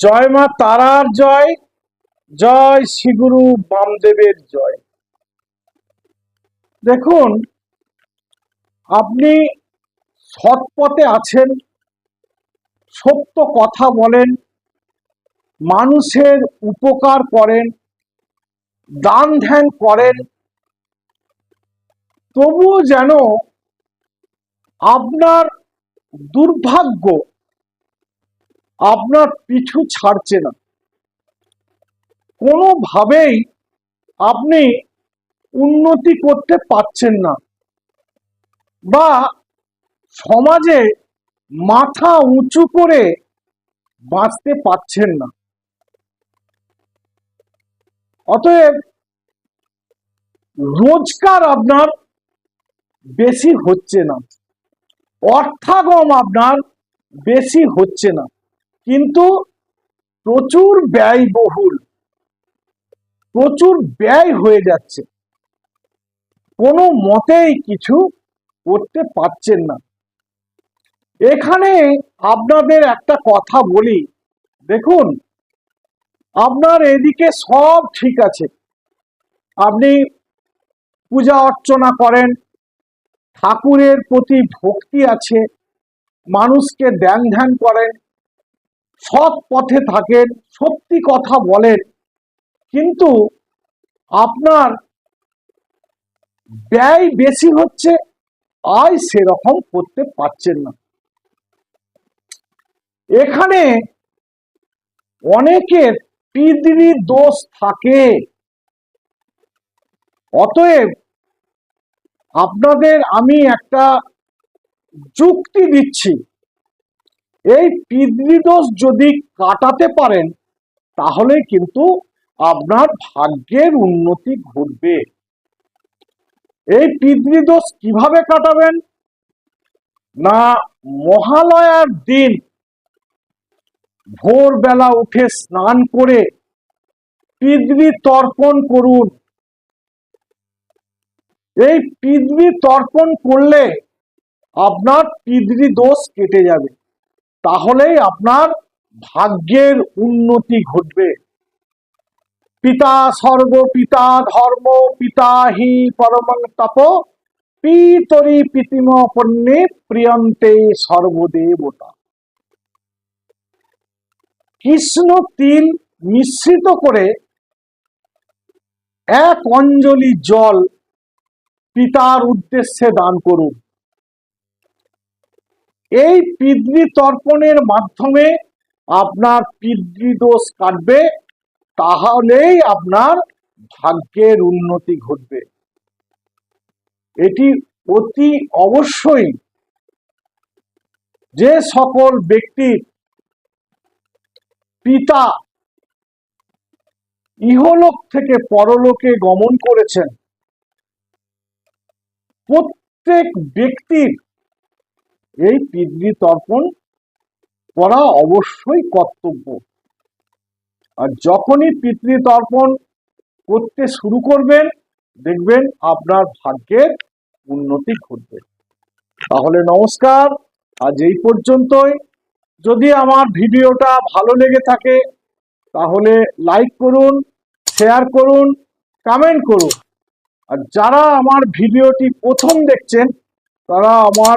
জয় মা তারার জয় জয় শ্রীগুরু বামদেবের জয়। দেখুন, আপনি সৎ পথে আছেন, সত্য কথা বলেন, মানুষের উপকার করেন, দান ধ্যান করেন, তবুও যেন আপনার দুর্ভাগ্য আপনার পিছু ছাড়ছে না। কোনোভাবেই আপনি উন্নতি করতে পারছেন না বা সমাজে মাথা উঁচু করে বাঁচতে পারছেন না। অতএব রোজগার আপনার বেশি হচ্ছে না। অর্থাগম আপনার বেশি হচ্ছে না। কিন্তু প্রচুর ব্যয়বহুল। প্রচুর ব্যয় হয়ে যাচ্ছে। কোনো মতেই কিছু করতে পারছেন না। এখানে আপনাদের একটা কথা বলি। দেখুন, আপনার এদিকে সব ঠিক আছে। আপনি পূজা অর্চনা করেন, ঠাকুরের প্রতি ভক্তি আছে, মানুষকে ধ্যান ধ্যান করেন সৎ পথে থাকেন, সত্যি কথা বলেন। কিন্তু আপনার ব্যয় বেশি হচ্ছে, আয় সেরকম করতে পারছেন না। এখানে অনেকের পিতৃ দোষ থাকে। অতএব আপনাদের আমি একটা যুক্তি দিচ্ছি। এই পিতৃদোষ যদি কাটাতে পারেন, তাহলে কিন্তু আপনার ভাগ্যের উন্নতি ঘটবে। এই পিতৃদোষ কীভাবে কাটাবেন? না মহালয়ার দিন ভোরবেলা উঠে স্নান করে পিতৃ তর্পণ করুন। এই পিতৃ তর্পণ করলে আপনার পিতৃ দোষ কেটে যাবে। তাহলেই আপনার ভাগ্যের উন্নতি ঘটবে। পিতা স্বর্গ পিতা ধর্ম, পিতা হি পরমং তপ, পিতরি পিতিম পণ্যে প্রিয়ন্তে সর্বদেবতা। কৃষ্ণ তিল মিশ্রিত করে এক অঞ্জলি জল পিতার উদ্দেশ্যে দান করুন। এই পিতৃ তর্পণের মাধ্যমে আপনার পিতৃদোষ কাটবে, তাহলেই আপনার ভাগ্যের উন্নতি ঘটবে। এটি অতি অবশ্যই যে সকল ব্যক্তির পিতা ইহলোক থেকে পরলোকে গমন করেছেন, প্রত্যেক ব্যক্তির এই পিতৃ তর্পণ করা অবশ্যই কর্তব্য। আর যখনই পিতৃ তর্পণ করতে শুরু করবেন, দেখবেন আপনার ভাগ্যের উন্নতি ঘটবে। তাহলে নমস্কার। আজ এই পর্যন্তই। যদি আমার ভিডিওটা ভালো লেগে থাকে, তাহলে লাইক করুন, শেয়ার করুন, কমেন্ট করুন। আর যারা আমার ভিডিওটি প্রথম দেখছেন, তারা আমার